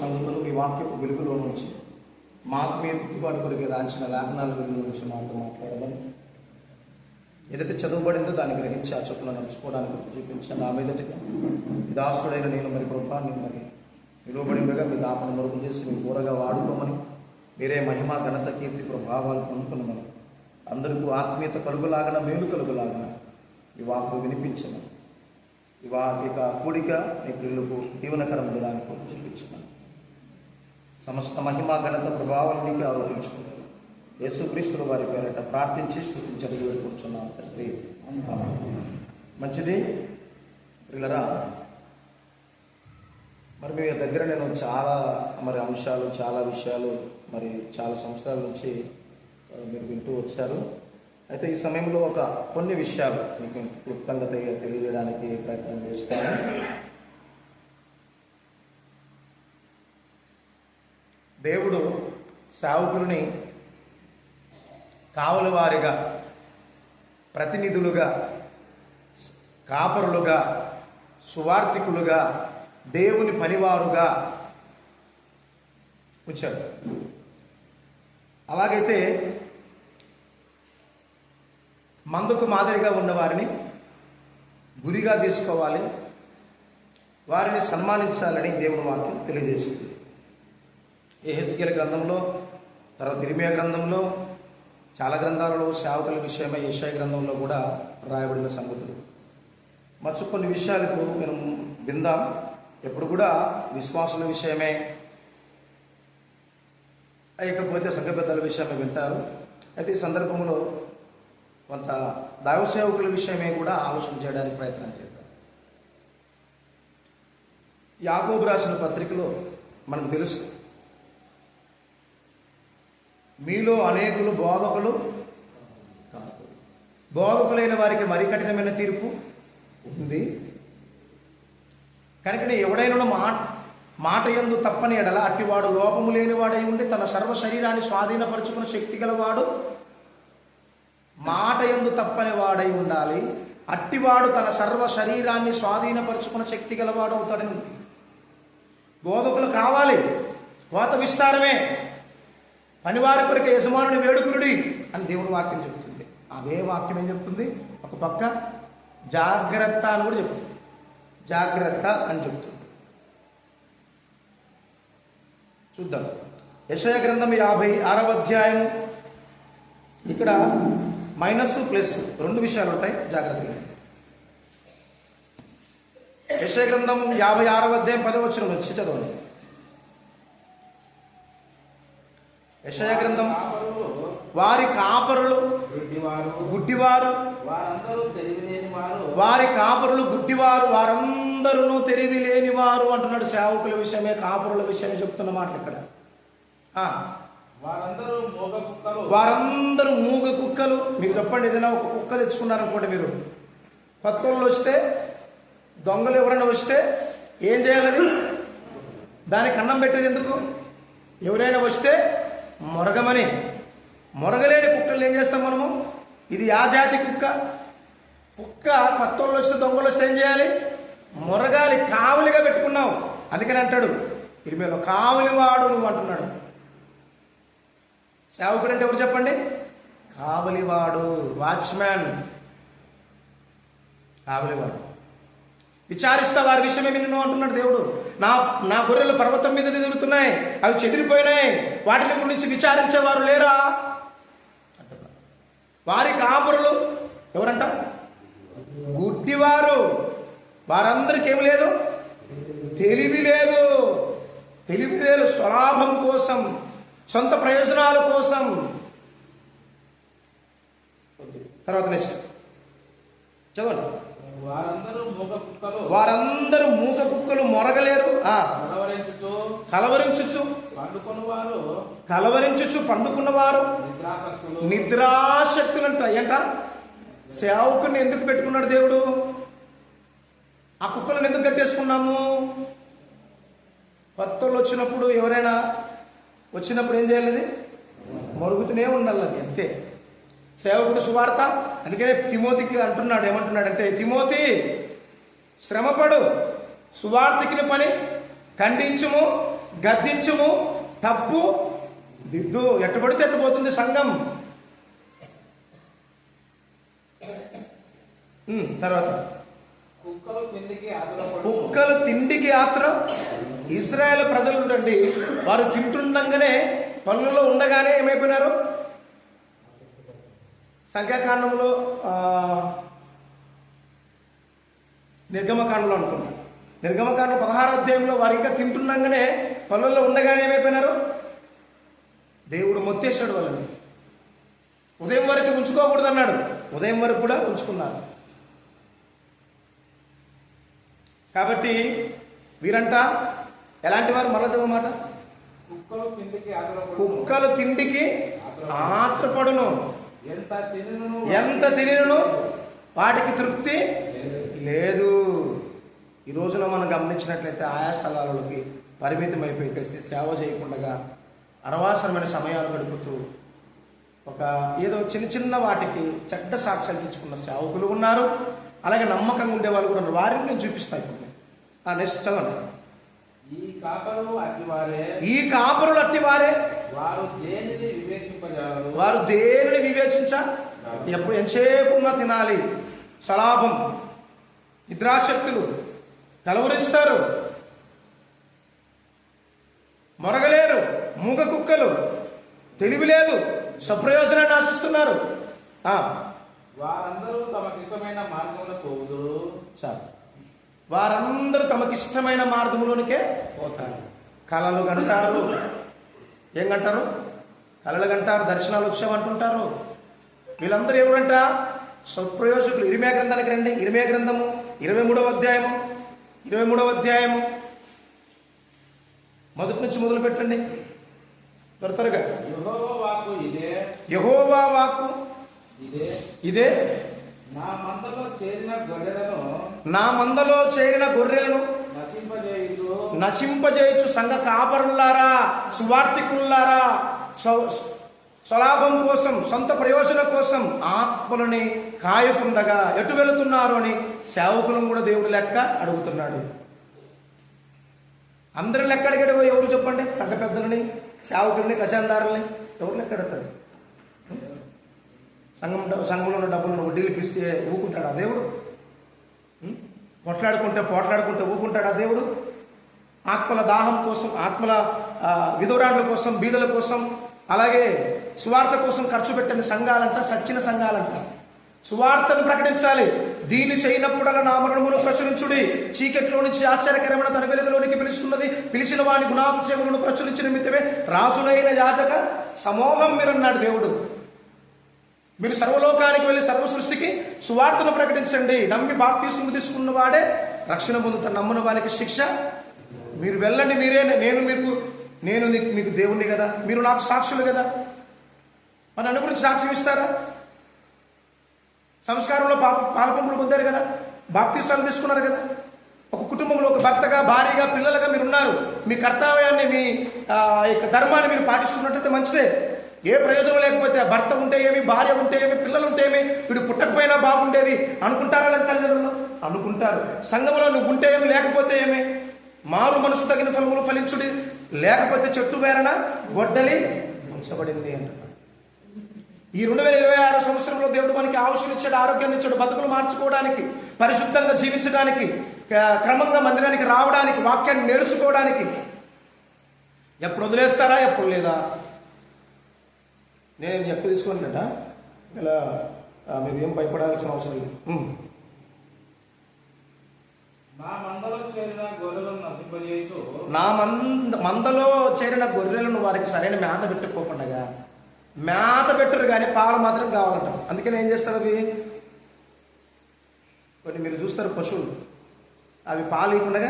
సంఘములు మీ వాక్యపు వెలుగులో నుంచి మా ఆత్మీయ తిట్టుబాటు కొరకు రాంచిన లేఖనాల వెలుగు నుంచి మాతో మాట్లాడమని. ఏదైతే చదువుబడిందో దాన్ని గ్రహించి ఆ చొప్పున నడుచుకోవడానికి చూపించాను నా మీదటిగా దాసుడైన నేను మరి కృప నేను మరి నిలువబడినగా మీ దాపను మరుగు చేసి మీ కూరగా వాడుకోమని మీరే మహిమ ఘనత కీర్తి ప్రభావాలు పొందుకునమని అందరికీ ఆత్మీయత కలుగులాగన మేలు కలుగులాగన ఈ వాకు వినిపించను ఈ వా కూడిక మీ పిల్లలకు దీవనకరం ఉండడానికి చూపించమని. సమస్త మహిమ ఘనత ప్రభావం నీకు ఆరోపించుకుంటారు యేసుక్రీస్తుల వారి పేరట ప్రార్థించి స్థుతించడం వేడుకుంటున్నాం తండ్రి. మంచిది? పిల్లరా మరి మీ దగ్గర నేను చాలా మరి అంశాలు చాలా విషయాలు మరి చాలా సంవత్సరాల నుంచి మీరు వింటూ వచ్చారు. అయితే ఈ సమయంలో ఒక కొన్ని విషయాలు మీకు క్లుప్తంగా తెలియజేయడానికి ప్రయత్నం చేస్తాను. దేవుడు సేవకుల్ని కావలవారిగా ప్రతినిధులుగా కాపరులుగా సువార్థికులుగా దేవుని పనివారుగా ఉంచారు అలాగైతే మందుకు మాదిరిగా ఉన్నవారిని గురిగా తీసుకోవాలి వారిని సన్మానించాలని దేవుని వాక్యం తెలియజేస్తుంది. ఏహెచ్కేల హెచ్కేల గ్రంథంలో తర్వాత ఇరిమియా గ్రంథంలో చాలా గ్రంథాలలో సేవకుల విషయమై ఏషియా గ్రంథంలో కూడా రాయబడిన సంగతులు. మచ్చు కొన్ని విషయాలకు మనం విందాం. ఎప్పుడు కూడా విశ్వాసుల విషయమే ఇకపోతే సంఘ పెద్దల విషయమే వింటారు. అయితే ఈ సందర్భంలో కొంత దైవ సేవకుల విషయమే కూడా ఆలోచన చేయడానికి ప్రయత్నం చేద్దాం. యాకోబు రాసిన పత్రికలో మనకు తెలుసు మీలో అనేకులు బోధకులు కాదు. బోధకులైన వారికి మరి కఠినమైన తీర్పు ఉంది. కనుకనే ఎవడైనా మాట మాట ఎందు తప్పని ఎడల అట్టివాడు లోపము లేనివాడై ఉండి తన సర్వ శరీరాన్ని స్వాధీనపరుచుకున్న శక్తి గలవాడు మాట ఎందు తప్పని వాడై ఉండాలి. అట్టివాడు తన సర్వ శరీరాన్ని స్వాధీనపరుచుకున్న శక్తి గలవాడు అవుతాడని బోధకులు కావాలి. కోత విస్తారమే. పనివారి కొరకు యజమానుని వేడుకునుడి అని దేవుడు వాక్యం చెప్తుంది. అదే వాక్యం ఏం చెప్తుంది? ఒక పక్క జాగ్రత్త అని కూడా చెప్తుంది. జాగ్రత్త అని చెప్తుంది. చూద్దాం. యశయ గ్రంథం యాభై ఆరవ అధ్యాయం ఇక్కడ మైనస్ ప్లస్ రెండు విషయాలు ఉంటాయి. జాగ్రత్తగా యశయ గ్రంథం యాభై ఆరవ అధ్యాయం పదవచనం వచ్చి చదవండి. యశయ గ్రంథం. వారి కాపరులు గుడ్డివారు. వారు కాపరులు గుడ్డివారు. వారందరూ తెలివి లేని వారు అంటున్నాడు సేవకుల విషయమే కాపరుల విషయమే చెప్తున్న మాట ఇక్కడ. వారందరూ మోగ కుక్కలు. వారందరూ మూగ కుక్కలు. మీకు చెప్పండి ఏదైనా ఒక కుక్క తెచ్చుకున్నారనుకోండి మీరు. కొత్త వాళ్ళు వస్తే దొంగలు ఎవరైనా వస్తే ఏం చేయాలని దానికి అన్నం పెట్టేది ఎందుకు? ఎవరైనా వస్తే మొరగమని. మొరగలేని కుక్కలు ఏం చేస్తాం మనము? ఇది ఆ జాతి కుక్క. కుక్క కొత్త వాళ్ళు వస్తే దొంగలు వస్తే ఏం చేయాలి? మొరగాలి కావలిగా పెట్టుకున్నావు. అందుకని అంటాడు ఇరిమేలో కావలివాడు నువ్వు అంటున్నాడు. సేవకుడు అంటే ఎవరు చెప్పండి? కావలివాడు వాచ్మ్యాన్. కావలివాడు విచారిస్తా వారి విషయమే నిన్ను అంటున్నాడు దేవుడు. నా నా గొర్రెలు పర్వతం మీద తిరుగుతున్నాయి. అవి చెదిరిపోయినాయి. వాటిని గురించి విచారించేవారు లేరా? వారి కాపురులు ఎవరంట? గుడ్డివారు. వారందరికీ ఏమి లేదు? తెలివి లేదు. తెలివి లేదు స్వలాభం కోసం సొంత ప్రయోజనాల కోసం. తర్వాత నెక్స్ట్ చదవండి. వారందరూ మూక కుక్కలు. మొరగలేరు. కలవరించుచు. కలవరించుచు. పండుకొని వారు కలవరించుచు పండుకున్నవారు. నిద్రాశక్తులంట. ఏంట? సేవకుని ఎందుకు పెట్టుకున్నాడు దేవుడు? ఆ కుక్కలను ఎందుకు కట్టేసుకున్నాము? కొత్తలు వచ్చినప్పుడు ఎవరైనా వచ్చినప్పుడు ఏం చేయాలి మరుగుతూనే ఉండాలి అది అంతే. సేవకుడు సువార్త. అందుకనే తిమోతికి అంటున్నాడు ఏమంటున్నాడంటే తిమోతి శ్రమపడు. సువార్తికిని పని ఖండించుము గద్దించుము తప్పు దిద్దు. ఎట్టబడితే ఎట్టబోతుంది సంఘం. తర్వాత. కుక్కలు తిండికి ఆత్రం. ఇస్రాయేల్ ప్రజలు రండి వారు తింటుండగానే పనులలో ఉండగానే ఏమైపోయినారు? సంఖ్యాకాండంలో నిర్గమకాండంలో అనుకుంటా నిర్గమకాండం పదహారు అధ్యాయంలో వారు ఇంకా తింటుండగానే పనులలో ఉండగానే ఏమైపోయినారు? దేవుడు మొత్తేశాడు వాళ్ళని. ఉదయం వరకు ఉంచుకోకూడదు అన్నాడు ఉదయం వరకు కూడా ఉంచుకున్నారు. కాబట్టి వీరంట ఎలాంటి వారు? మళ్ళా మాట కుక్కలు తిండికి ఆత్రపడును ఎంత తినను? వాటికి తృప్తి లేదు. ఈ రోజున మనం గమనించినట్లయితే ఆయా స్థలాలలోకి పరిమితం అయిపోయి సేవ చేయకుండా అనవసరమైన సమయాలు గడుపుతూ ఒక ఏదో చిన్న చిన్న వాటికి చెడ్డ సాక్ష్యాలు తెచ్చుకున్న సేవకులు ఉన్నారు. అలాగే నమ్మకంగా ఉండే వాళ్ళు కూడా వారిని నేను చూపిస్తాను ఇప్పుడు. ఆ నెక్స్ట్ చదవండి. ఈ కాపరు అట్టివారే. ఈ కాపురులు అట్టి వారే వారు దేనిని వారు దేనిని వివేచించ ఎప్పుడు ఎంతసేపు ఉన్నా తినాలి. సలాభం. నిద్రాశక్తులు. కలవరిస్తారు మొరగలేరు. మూగ కుక్కలు తెలివి లేదు. స్వప్రయోజనాన్ని ఆశిస్తున్నారు. ఆ, వారందరూ తమకిష్టమైన మార్గంలో చాలు. వారందరూ తమకిష్టమైన మార్గంలోనికే పోతారు. కళలు గంటారు ఏం గంటారు కళలు గంటారు దర్శనాలు వచ్చామంటుంటారు వీళ్ళందరూ ఎవరంట? స్వప్రయోజకులు. ఇరిమే గ్రంథానికి రండి. ఇరిమే గ్రంథము ఇరవై మూడవ అధ్యాయము. ఇరవై మూడవ అధ్యాయము. మొదటి నుంచి మొదలు పెట్టండి. త్వర త్వరగా. యెహోవా వాక్కు ఇదే. నా మందలో చేరిన గొర్రెలను నా మందలో చేరిన గొర్రెలను నశింపజేయుచు. నశింపజేయచ్చు సంఘ కాపరులారా సువార్థికులారా స్వ- స్వలాభం కోసం సొంత ప్రయోజనం కోసం ఆత్మలని కాయకుండగా ఎటు వెళుతున్నారు అని సేవకులను కూడా దేవుడు లెక్క అడుగుతున్నాడు. అందరి లెక్క అడిగాడు ఎవరు చెప్పండి? సంఘ పెద్దలని సేవకుల్ని ఖజాందారుల్ని ఎవరు లెక్క అడుగుతాడు సంఘం సంఘంలో ఉన్న డబ్బులను వడ్డీలకు ఇస్తే ఊకుంటాడా దేవుడు? కొట్లాడుకుంటే పోట్లాడుకుంటే ఊకుంటాడా దేవుడు? ఆత్మల దాహం కోసం ఆత్మల ఆ, కోసం బీదల కోసం అలాగే సువార్త కోసం ఖర్చు పెట్టని సంఘాలంట సచ్చిన సంఘాలంట. సువార్తను ప్రకటించాలి. దీన్ని చేయనప్పుడల్లా నా మరణమును ప్రచురించుడి. చీకట్లో నుంచి ఆశ్చర్యకరమైన తన వెలుగులోనికి పిలుస్తున్నది. పిలిచిన వాడి గుణాభిషేకమును ప్రచురించిన నిమిత్తమే రాజులైన యాజక సమూహం మీరన్నాడు దేవుడు. మీరు సర్వలోకానికి వెళ్ళి సర్వ సృష్టికి సువార్తను ప్రకటించండి. నమ్మి బాప్తీసుము తీసుకున్న వాడే రక్షణ పొందుతారు నమ్మని వారికి శిక్ష. మీరు వెళ్ళండి మీరే నేను మీకు నేను మీకు దేవుణ్ణి కదా? మీరు నాకు సాక్షులు కదా? మరి నన్ను గురించి సాక్ష్యం ఇస్తారా? సంస్కారంలో పాప పాలపంపులు పొందారు కదా? బాప్తీసాలు తీసుకున్నారు కదా? ఒక కుటుంబంలో ఒక భర్తగా భార్యగా పిల్లలుగా మీరు ఉన్నారు. మీ కర్తవ్యాన్ని మీ యొక్క ధర్మాన్ని మీరు పాటిస్తున్నట్టయితే మంచిదే. ఏ ప్రయోజనం లేకపోతే భర్త ఉంటే ఏమి భార్య ఉంటే ఏమి పిల్లలు ఉంటే ఏమి వీడు పుట్టకపోయినా బాగుండేది అనుకుంటారా లేదా తల్లిదండ్రులు? అనుకుంటారు. సంఘంలో నువ్వు ఉంటే ఏమి లేకపోతే ఏమి? మారు మనసు తగిన ఫలములు ఫలించుడి. లేకపోతే చెట్టు వేరన గొడ్డలి ఉంచబడింది అంటున్నాడు ఈ రెండు వేల ఇరవై ఆరో సంవత్సరంలో దేవుడు మనకి ఆవశ్యం ఇచ్చాడు ఆరోగ్యాన్ని ఇచ్చాడు బతుకులు మార్చుకోవడానికి పరిశుద్ధంగా జీవించడానికి క- క్రమంగా మందిరానికి రావడానికి వాక్యాన్ని నేర్చుకోవడానికి. ఎప్పుడు వదిలేస్తారా ఎప్పుడు లేదా? నేను ఎక్కువ తీసుకోనట ఇలా ఆ, మీరు ఏం భయపడాల్సిన అవసరం లేదు. నా చేరిన నా మంద మందలో చేరిన గొర్రెలను వారికి సరైన మేత పెట్టుకోకుండా మేత పెట్టరు కానీ పాలు మాత్రం కావాలంట. అందుకని ఏం చేస్తారు అవి? కొన్ని మీరు చూస్తారు పశువులు. అవి పాలు ఇవ్వకుండా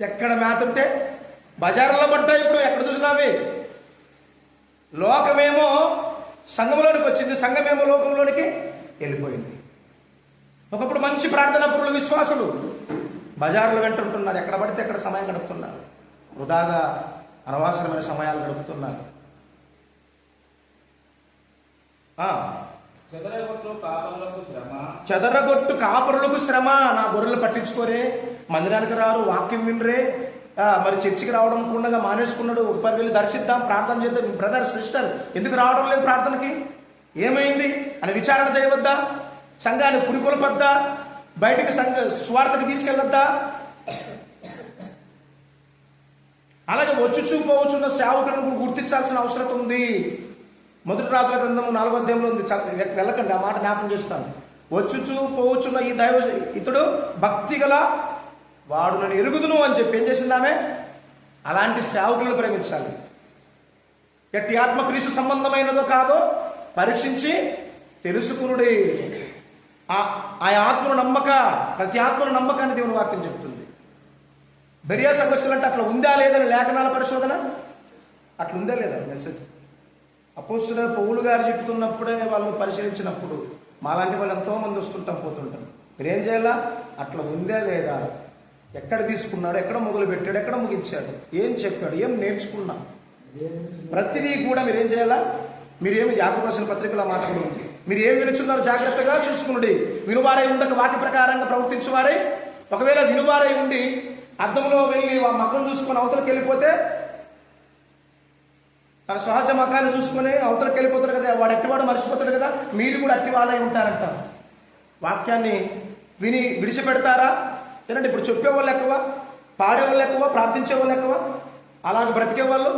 ఎక్కడ మేత ఉంటే బజార్లో పడ్డాయి ఇప్పుడు ఎక్కడ చూసినా అవి? లోకమేమో సంఘంలోనికి వచ్చింది సంఘమేమో లోకంలోనికి వెళ్ళిపోయింది. ఒకప్పుడు మంచి ప్రార్థన పరులు విశ్వాసులు. బజార్లు వెంట ఉంటున్నారు. ఎక్కడ పడితే ఎక్కడ సమయం గడుపుతున్నారు. వృధాగా అనవసరమైన సమయాలు గడుపుతున్నారు. చెదరగొట్టు కాపరులకు శ్రమ. నా గొర్రెలు పట్టించుకోరే. మందిరానికి రారు వాక్యం వినరే. మరి చర్చికి రావడం ఉండగా మానేసుకున్నాడు. ఒకసారి వెళ్ళి దర్శిద్దాం. ప్రార్థన చేద్దాం. బ్రదర్ సిస్టర్ ఎందుకు రావడం లేదు ప్రార్థనకి? ఏమైంది? అని విచారణ చేయవద్దా? సంఘాన్ని పురికొల్పద్దా? బయటకు సంఘ స్వార్థకి తీసుకెళ్ళొద్దా? అలాగే వచ్చు చూపవచ్చున్న సేవకులను గుర్తించాల్సిన అవసరం ఉంది. మొదటి రాజుల గ్రంథము నాలుగో అధ్యాయంలో ఉంది. వెళ్ళకండి ఆ మాట జ్ఞాపకం చేస్తాను. వచ్చుచూ పోవచ్చున్న ఈ దైవ ఇతడు భక్తి గల వాడు నన్ను ఎరుగుదును అని చెప్పి ఏం చేసింది అలాంటి సేవకులను ప్రేమించాలి. ఎట్టి ఆత్మ క్రీస్తు సంబంధమైనదో కాదో పరీక్షించి తెలుసుకునుడి. ఆ ఆ ఆత్మను నమ్మక ప్రతి ఆత్మను నమ్మకాన్ని దేవుని వాక్యం చెప్తుంది. బెరియా సంఘస్థులు అంటే అట్లా ఉందా లేదని లేఖనాల పరిశోధన? అట్లా ఉందా లేదా మెసేజ్ అపోస్తుల పౌలు గారు చెప్తున్నప్పుడే వాళ్ళు పరిశీలించినప్పుడు మాలాంటి వాళ్ళు ఎంతోమంది వస్తుంటాం పోతుంటాం. మీరేం చేయాలా అట్లా ఉందా లేదా? ఎక్కడ తీసుకున్నాడు? ఎక్కడ మొదలు పెట్టాడు ఎక్కడ ముగించాడు? ఏం చెప్పాడు? ఏం నేర్చుకున్నాం ప్రతిదీ కూడా మీరేం చేయాలా? మీరేమి యాకరాసిన పత్రికల మాట్లాడుతుంది మీరు ఏం వినుచున్నారు జాగ్రత్తగా చూసుకునుడి. వినువారై ఉండక వాక్య ప్రకారంగా ప్రవర్తించువారై. ఒకవేళ వినువారై ఉండి అద్దంలో వెళ్ళి ఆ మకం చూసుకొని అవతలకి వెళ్ళిపోతే తన సహజ మకాన్ని చూసుకొని అవతలకి వెళ్ళిపోతారు కదా వాడు అట్టివాడు మర్చిపోతాడు కదా మీరు కూడా అట్టివాడై ఉంటారంట. వాక్యాన్ని విని విడిచిపెడతారా? ఏంటంటే ఇప్పుడు చెప్పేవాళ్ళు ఎక్కువ పాడేవాళ్ళు ఎక్కువ ప్రార్థించే వాళ్ళు ఎక్కువ అలాగే బ్రతికే వాళ్ళు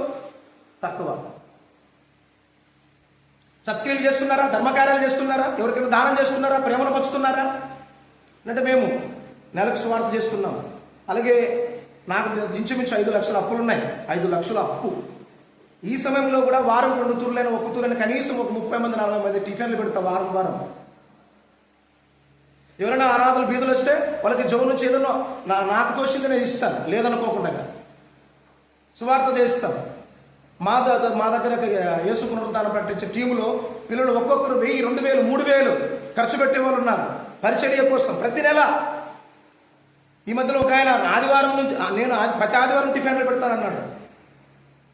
తక్కువ. సత్క్రియలు చేస్తున్నారా? ధర్మకార్యాలు చేస్తున్నారా? ఎవరికైనా దానం చేస్తున్నారా? ప్రేమను పంచుతున్నారా? అంటే మేము నెలకు స్వార్థ చేస్తున్నాం. అలాగే నాకు ఇంచుమించు ఐదు లక్షల అప్పులు ఉన్నాయి. ఐదు లక్షల అప్పు. ఈ సమయంలో కూడా వారం రెండు తూర్లైన ఒక్క తూరైన కనీసం ఒక ముప్పై మంది నలభై మంది టిఫిన్లు పెడతాం వారం వారం. ఎవరైనా ఆరాధన బీదులు వస్తే వాళ్ళకి జోను నుంచి ఏదైనా నా నాకు తోచింది నేను ఇస్తాను. లేదనుకోకుండా. సువార్త చేస్తాను మా దగ్గర మా దగ్గర యేసు పునరుద్ధానం ప్రకటించే టీములో పిల్లలు ఒక్కొక్కరు వెయ్యి రెండు వేలు మూడు వేలు ఖర్చు పెట్టే వాళ్ళు ఉన్నారు. పరిచర్య కోసం ప్రతి నెల. ఈ మధ్యలో ఒక ఆయన ఆదివారం నుంచి నేను ప్రతి ఆదివారం టిఫిన్లు పెడతానన్నాడు.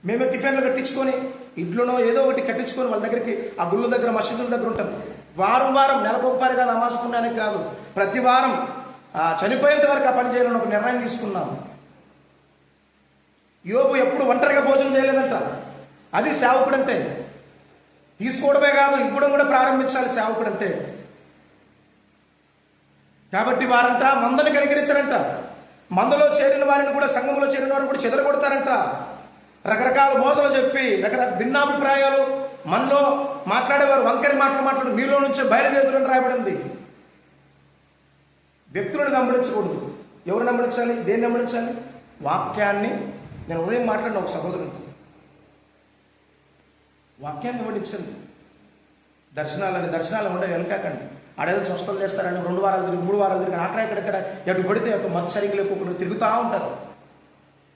మేమే టిఫిన్లు కట్టించుకొని ఇంట్లోనో ఏదో ఒకటి కట్టించుకొని వాళ్ళ దగ్గరికి ఆ గుళ్ళ దగ్గర మసీదుల దగ్గర ఉంటాం. వారం వారం నెలకు నమాజుకున్నానికి కాదు కాదు. ప్రతి వారం ఆ, చనిపోయేంత వరకు ఆ పని చేయాలని ఒక నిర్ణయం తీసుకున్నాము. యోబు ఎప్పుడు ఒంటరిగా భోజనం చేయలేదంట. అది సేవకుడు అంటే తీసుకోవడమే కాదు ఇవ్వడం కూడా ప్రారంభించాలి సేవకుడు అంటే కాబట్టి వారంట మందని కనికరించారంట. మందలో చేరిన వారిని కూడా సంఘంలో చేరిన వారిని కూడా చెదరగొడతారంట. రకరకాల బోధలు చెప్పి రకరకాల భిన్నాభిప్రాయాలు మనలో మాట్లాడేవారు వంకరి మాటలు మాట్లాడు మీలో నుంచి బయలుదేరుతులని రాయబడింది. వ్యక్తులను గమనించకూడదు. ఎవరు వెంబడించాలి దేన్ని గమనించాలి? వాక్యాన్ని నేను ఉదయం మాట్లాడిన ఒక సహోదరునితో వాక్యాన్ని వెంబడించండి దర్శనాలని దర్శనాలు ఉండే వెనకాకండి. ఆడేదో స్వస్థలు చేస్తారని రెండు వారాలు తిరిగి మూడు వారాలు తిరిగి అక్కడ ఎక్కడెక్కడ ఎటు పడితే ఒక మత సరిగ్గా లేకుండా తిరుగుతూ ఉంటారు.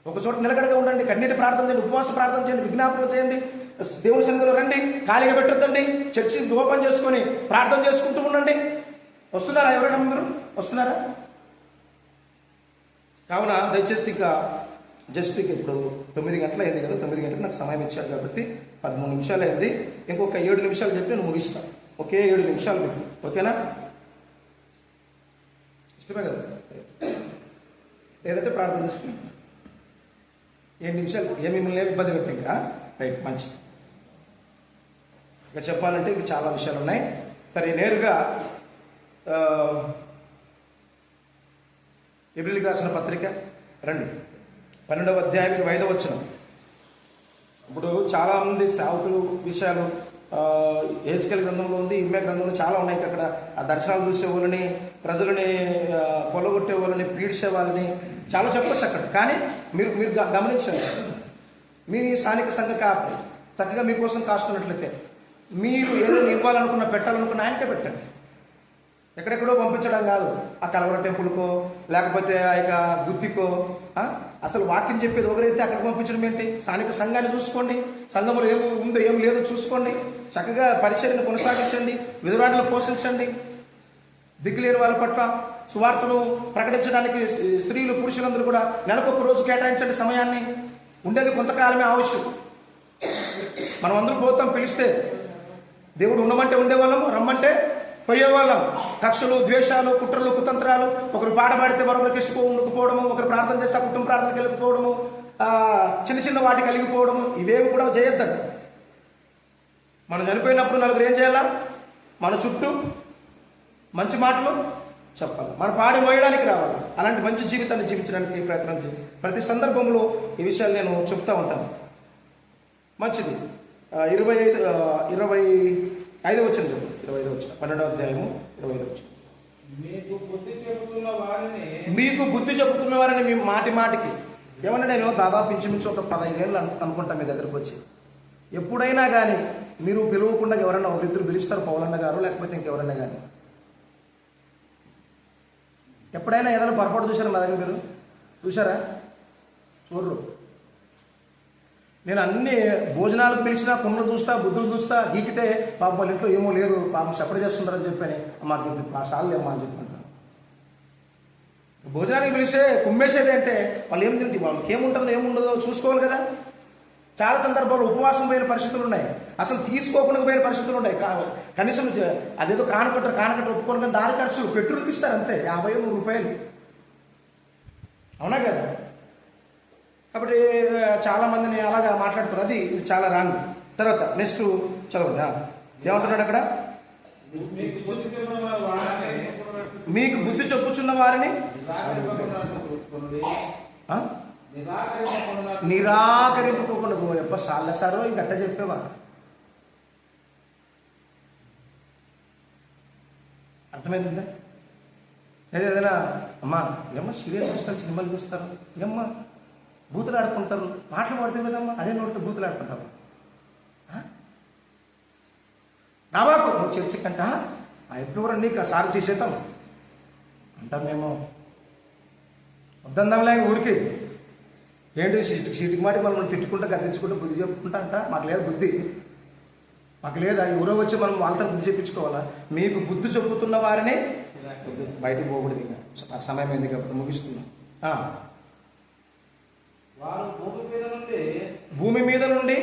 ఒక చోట నిలకడగా ఉండండి కన్నీటి ప్రార్థన చేయండి ఉపవాస ప్రార్థన చేయండి విజ్ఞాపనలు చేయండి దేవుని సన్నిధిలో రండి ఖాళీగా పెట్టొద్దండి చర్చి ఓపెన్ చేసుకొని ప్రార్థన చేసుకుంటూ ఉండండి. వస్తున్నారా ఎవరైనా మీరు వస్తున్నారా? కావున దయచేసి ఇక జస్ట్ ఇప్పుడు తొమ్మిది గంటలు అయింది కదా తొమ్మిది గంటలకు నాకు సమయం ఇచ్చారు కాబట్టి పదమూడు నిమిషాలు అయింది. ఇంకొక ఏడు నిమిషాలు చెప్పి నేను ముగిస్తాను ఒకే ఏడు నిమిషాలు పెట్టి ఓకేనా? ఇష్టమే కదా? లేదంటే ప్రార్థన చేసుకుని ఏడు నిమిషాలు ఏ మిమ్మల్ని ఏమి ఇబ్బంది పెట్టిన ఇంకా రైట్ మంచిది. ఇక చెప్పాలంటే ఇక చాలా విషయాలు ఉన్నాయి. సరే నేరుగా ఎబ్రిల్కి రాసిన పత్రిక. రండి. పన్నెండవ అధ్యాయం ఇరవై ఐదవ వచ్చిన ఇప్పుడు చాలామంది సేవకులు విషయాలు ఏజ్కెల్ గ్రంథంలో ఉంది ఇమ్మే గ్రంథంలో చాలా ఉన్నాయి. అక్కడ ఆ దర్శనాలు చూసే వాళ్ళని ప్రజలని పొలగొట్టే వాళ్ళని పీడిసే వాళ్ళని చాలా చెప్పొచ్చు అక్కడ. కానీ మీరు మీరు గ- గమనించండి. మీ స్థానిక సంఘ కాపు చక్కగా మీకోసం కాస్తున్నట్లయితే మీరు ఏదైనా ఇవ్వాలనుకున్న పెట్టాలనుకున్న ఆయనకే పెట్టండి. ఎక్కడెక్కడో పంపించడం కాదు. ఆ కలవర టెంపుల్కో లేకపోతే ఆ యొక్క గుత్తికో అసలు వాక్యం చెప్పేది ఒకరైతే అక్కడ పంపించడం ఏంటి? స్థానిక సంఘాన్ని చూసుకోండి. సంఘంలో ఏమో ఉందో ఏం లేదో చూసుకోండి. చక్కగా పరిచర్యను కొనసాగించండి. విధురాటలు పోషించండి. దిక్కులేని వాళ్ళ పట్ల సువార్తను ప్రకటించడానికి స్త్రీలు పురుషులందరూ కూడా నెలకొక రోజు కేటాయించండి సమయాన్ని. ఉండేది కొంతకాలమే ఆవశ్యం. మనం అందరూ పోతాం పిలిస్తే. దేవుడు ఉండమంటే ఉండేవాళ్ళము రమ్మంటే పోయేవాళ్ళం. కక్షలు ద్వేషాలు కుట్రలు కుతంత్రాలు. ఒకరు పాట పాడితే మరొకరికి ఇష్టపో ఉండకపోవడము ఒకరు ప్రార్థన చేస్తే కుటుంబ ప్రార్థనకి వెళ్ళిపోవడము చిన్న చిన్న వాటి కలిగిపోవడము ఇవేవి కూడా చేయొద్దండి. మనం చనిపోయినప్పుడు నలుగురు ఏం చేయాలా? మన చుట్టూ మంచి మాటలు చెప్పాలి. మన పాడి మోయడానికి రావాలి. అలాంటి మంచి జీవితాన్ని జీవించడానికి ప్రయత్నం చేయాలి ప్రతి సందర్భంలో ఈ విషయాలు నేను చెప్తా ఉంటాను. మంచిది. ఇరవై ఐదు ఇరవై ఐదు వచ్చింది. ఇరవై ఐదు వచ్చిన పన్నెండవ అధ్యాయము ఇరవై ఐదు వచ్చిన. మీకు బుద్ధి చెబుతున్న వారిని మీకు బుద్ధి చెబుతున్న వారని మీ మాటి మాటికి. ఏమన్నా నేను దాదాపు ఇంచుమించు ఒక పదహైదేళ్ళు అను అనుకుంటా మీ దగ్గరకు వచ్చి. ఎప్పుడైనా కానీ మీరు పిలవకుండా ఎవరైనా ఒకరిద్దరు పిలుస్తారు పౌలన్న గారు లేకపోతే ఇంకెవరైనా కానీ ఎప్పుడైనా ఏదైనా పొరపాటు చూసారా నా దగ్గర మీరు? చూసారా చూడరు. నేను అన్ని భోజనాలకు పిలిచినా కుండలు చూస్తా బుద్ధులు చూస్తా గీకితే పాప వాళ్ళ ఇంట్లో ఏమో లేదు పాపం సెపరేట్ చేస్తుంటారని చెప్పని మాకు మా సార్లు అమ్మా అని చెప్పుకుంటాను భోజనానికి పిలిస్తే కుమ్మేసేది అంటే వాళ్ళు ఏం తింటే వాళ్ళకి ఏముంటుందో ఏముండదో చూసుకోవాలి కదా. చాలా సందర్భాలు ఉపవాసం పోయిన పరిస్థితులు ఉన్నాయి. అసలు తీసుకోకుండా పోయిన పరిస్థితులు ఉన్నాయి. కనీసం అదేదో కానుకుంటారు కానుకుంటారు ఒప్పుకోవడం కానీ దాని ఖర్చులు పెట్రోల్కి ఇస్తారు అంతే యాభై నూరు రూపాయలు. అవునా కదా? కాబట్టి చాలా మందిని అలాగా మాట్లాడుతారు అది చాలా రాంగ్ తర్వాత నెక్స్ట్ చదవండి ఏమంటున్నాడు అక్కడ? మీకు బుద్ధి చెబుతున్న వారిని? చెప్పుచున్న వారిని నిరాకరింపుకోకుండా ఎప్ప సార్ల సారో ఇంకట్ట చెప్పేవా? అర్థమైందా? ఏదైనా అమ్మా ఏమో సీరియస్ చూస్తారు సినిమాలు చూస్తారు. ఏమ్మా? బూతులు ఆడుకుంటారు పాటలు పాడితే కదమ్మా అదే నోటితో బూతులు ఆడుకుంటారు ఆ? నువ్వు చర్చకంట ఆ ఎప్పుడు నీకు ఆ సార్ తీసేద్దాం. అంటాం మేము. వద్దందాంలే ఊరికి. ఏంటి సీటుకి సీటుకి మాట మనం తిట్టుకుంటా గద్దించుకుంటూ బుద్ధి చెప్పుకుంటా అంట? మాకు లేదు బుద్ధి. మాకు లేదా ఎవరో వచ్చి మనం వాళ్ళతో బుద్ధి చెప్పించుకోవాలా? మీకు బుద్ధి చెప్పుతున్న వారిని బయటకు పోకూడదు ఇంకా. సమయం అయింది కాబట్టి ముగిస్తున్నాం. వారు భూమి మీద నుండి భూమి మీద నుండి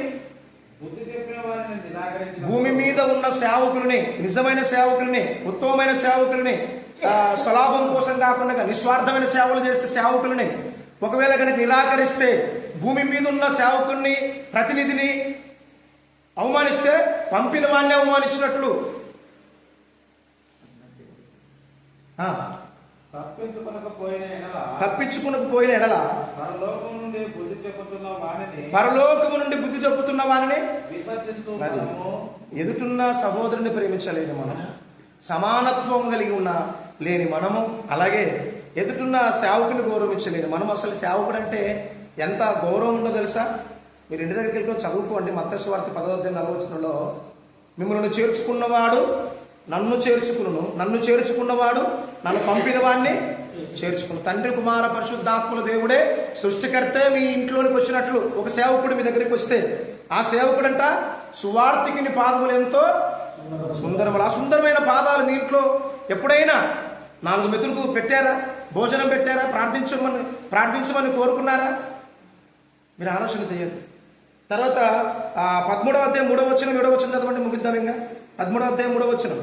బుద్ధి చెప్పిన వారిని నిరాకరించిన భూమి మీద ఉన్న సేవకుల్ని నిజమైన సేవకుల్ని ఉత్తమమైన సేవకుల్ని స్వలాభం కోసం కాకుండా నిస్వార్థమైన సేవలు చేసే సేవకుల్ని ఒకవేళ కనుక నిరాకరిస్తే భూమి మీద ఉన్న సేవకుల్ని ప్రతినిధిని అవమానిస్తే పంపిన వాడిని అవమానించినట్లు. తప్పించుకొనకపోయిన ఎడల తప్పించుకునకు పోయిన ఎడల పరలోకం నుండి బుద్ధి చెబుతున్న వారిని పరలోకము నుండి బుద్ధి చెప్పుతున్న ఎదుటున్న సహోదరుని ప్రేమించలేని మనం సమానత్వం కలిగి ఉన్న లేని మనము. అలాగే ఎదుటున్న సేవకుని గౌరవించలేని మనం అసలు సేవకుడు అంటే ఎంత గౌరవం ఉందో తెలుసా? మీరు ఇంటి దగ్గరికి వెళ్ళి చదువుకోండి. మత్స్వార్థ పదవద్ద నలవచనంలో మిమ్మల్ని చేర్చుకున్నవాడు నన్ను చేర్చుకును. నన్ను చేర్చుకున్నవాడు నన్ను పంపిన వాడిని చేర్చుకున్న తండ్రి కుమార పరిశుద్ధాత్ముల దేవుడే సృష్టికర్తే మీ ఇంట్లోనికి వచ్చినట్లు ఒక సేవకుడు మీ దగ్గరికి వస్తే ఆ సేవకుడంట సువార్థికుని పాదములు ఎంతో సుందరములు. ఆ సుందరమైన పాదాలు మీ ఇంట్లో ఎప్పుడైనా నాలుగు మెతులకు పెట్టారా? భోజనం పెట్టారా? ప్రార్థించమని ప్రార్థించమని కోరుకున్నారా? మీరు ఆలోచన చేయండి. తర్వాత పదమూడవ అధ్యాయం మూడవ వచ్చిన ఏడవ వచ్చిన చదవండి ముగిద్దాం ఇంకా. పదమూడవ అధ్యాయం మూడవ వచ్చిన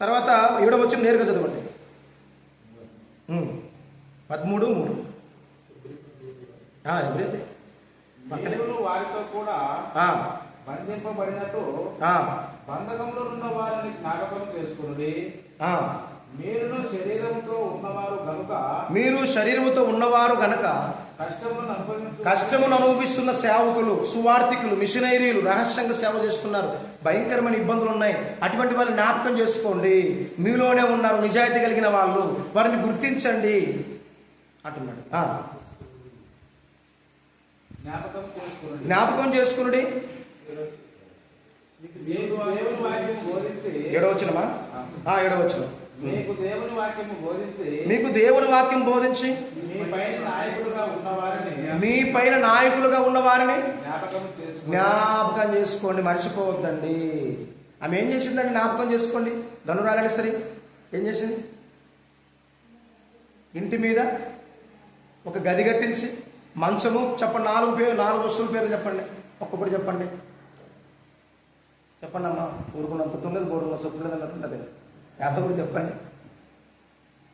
తర్వాత ఏడవ వచ్చిన నేరుగా చదవండి. పదమూడు మూడు. ఎవరైతే వారితో కూడా బంధింపబడినట్టు బంధకంలో ఉన్న వారిని జ్ఞాపకం చేసుకుని ఆ. మీరును శరీరంతో ఉన్నవారు కనుక మీరు శరీరముతో ఉన్నవారు గనక కష్టమును అనుభవిస్తున్న సేవకులు సువార్థికులు మిషనరీలు రహస్యంగా సేవ చేస్తున్నారు. భయంకరమైన ఇబ్బందులు ఉన్నాయి అటువంటి వాళ్ళని జ్ఞాపకం చేసుకోండి. మీలోనే ఉన్నారు నిజాయితీ కలిగిన వాళ్ళు. వారిని గుర్తించండి. అంటున్నాడు. జ్ఞాపకం చేసుకుని జ్ఞాపకం చేసుకునుడి. మీకు దేవుని వాక్యం బోధించి మీకు దేవుని వాక్యం బోధించి మీ పైన నాయకులుగా ఉన్న వారిని జ్ఞాపకం చేసుకోండి మర్చిపోవద్దండి. ఆమె ఏం చేసిందండి? జ్ఞాపకం చేసుకోండి. ధనురాలని సరే ఏం చేసింది? ఇంటి మీద ఒక గది కట్టించి మంచము చెప్పండి నాలుగు పేరు నాలుగు వస్తువుల పేర్లు చెప్పండి. ఒక్కొక్కటి చెప్పండి. చెప్పండి అమ్మా ఊరుకున్నంత తుల్లదు బోరున్న సొప్పులేదు అన్నట్టుంటది యాదవుడు చెప్పండి.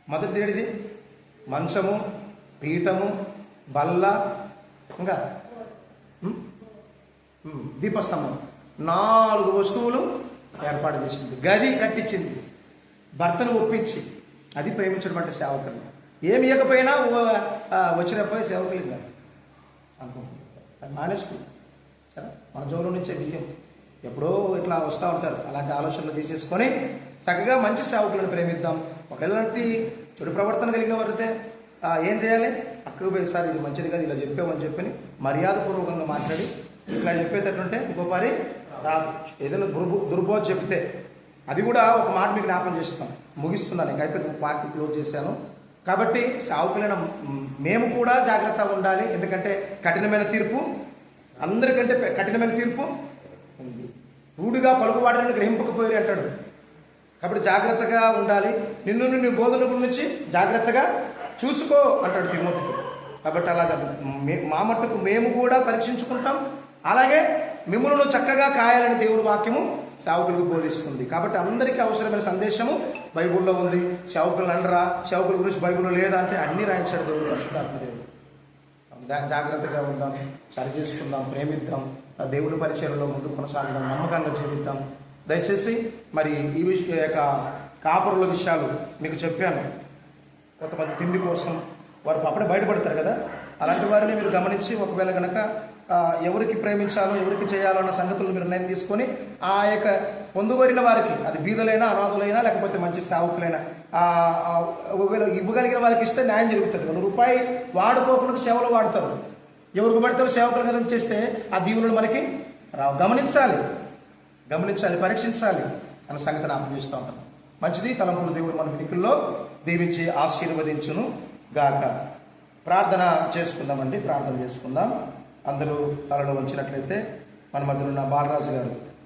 మొదటిది మంచము పీఠము బల్ల ఇంకా? దీపస్తంభం. నాలుగు వస్తువులు ఏర్పాటు చేసింది. గది కట్టించింది. భర్తను ఒప్పించి. అది ప్రేమించడం అంటే సేవకులు. ఏమి ఇవ్వకపోయినా ఓ- వచ్చినప్పుడు సేవకులు ఇవ్వాలి. అనుకుంటున్నారు మానేసుకుంది కదా మన జోలు నుంచే బియ్యం ఎప్పుడో ఇట్లా వస్తూ ఉంటారు. అలాంటి ఆలోచనలు తీసేసుకొని చక్కగా మంచి సేవకులను ప్రేమిద్దాం. ఒకవేళ చెడు ప్రవర్తన కలిగిన వారితే ఏం చేయాలి? అక్కకు పోయి సార్ ఇది మంచిది కాదు ఇలా చెప్పామని చెప్పని మర్యాదపూర్వకంగా మాట్లాడి ఇట్లా చెప్పేటట్టుంటే ఇంకోసారి రా ఏదైనా దుర్బో దుర్బోధ చెప్తే అది కూడా ఒక మాట మీకు జ్ఞాపం చేస్తాం. ముగిస్తున్నాను. ఇంకా అయిపోయి పార్టీ క్లోజ్ చేశాను. కాబట్టి సావుకులైన మేము కూడా జాగ్రత్తగా ఉండాలి. ఎందుకంటే కఠినమైన తీర్పు అందరికంటే కఠినమైన తీర్పు రూడిగా రూఢిగా పలుకువాడిని అంటాడు. కాబట్టి జాగ్రత్తగా ఉండాలి. నిన్ను నీ బోధన గురించి జాగ్రత్తగా చూసుకో అంటాడు తిమ్మతికి కాబట్టి అలాగా మా మట్టుకు మేము కూడా పరీక్షించుకుంటాం. అలాగే మిమ్మల్ని చక్కగా కాయాలని దేవుడి వాక్యము సేవకులకు బోధిస్తుంది. కాబట్టి అందరికీ అవసరమైన సందేశము బైబిల్లో ఉంది. సేవకులు అనరా సేవకుల గురించి బైబిల్లో లేదా అంటే అన్ని రాయించాడు దేవుడు పరిశుద్ధాత్మ దేవుడు. జాగ్రత్తగా ఉందాం. సరి చేసుకుందాం. ప్రేమిద్దాం. ఆ దేవుడి పరిచయంలో ముందు కొనసాగుదాం. నమ్మకంగా జీవిద్దాం. దయచేసి మరి ఈ విషయ యొక్క కాపురుల విషయాలు మీకు చెప్పాను. కొంతమంది తిండి కోసం వారు అప్పుడే బయటపడతారు కదా. అలాంటి వారిని మీరు గమనించి ఒకవేళ కనుక ఎవరికి ప్రేమించాలో ఎవరికి చేయాలో అన్న సంగతులు మీరు నిర్ణయం తీసుకొని ఆ యొక్క పొందుగోరిన వారికి అది బీదలైనా అనాథులైనా లేకపోతే మంచి సేవకులైనా ఒకవేళ ఇవ్వగలిగిన వారికి ఇస్తే న్యాయం జరుగుతుంది. ఒక రూపాయి వాడుకోకుండా సేవలు వాడతారు. ఎవరికి పడితే సేవకులు కదా చేస్తే ఆ దీవులను మనకి రావు గమనించాలి. గమనించాలి పరీక్షించాలి అన్న సంగతి నాకు చేస్తూ ఉంటాను. మంచిది తలంపులు దేవుడు మన వినికుల్లో దీవించి ఆశీర్వదించును గాక. ప్రార్థన చేసుకుందామండి ప్రార్థన చేసుకుందాం. అందరూ తలలో ఉంచినట్లయితే మన మధ్యలో ఉన్న బాలరాజు గారు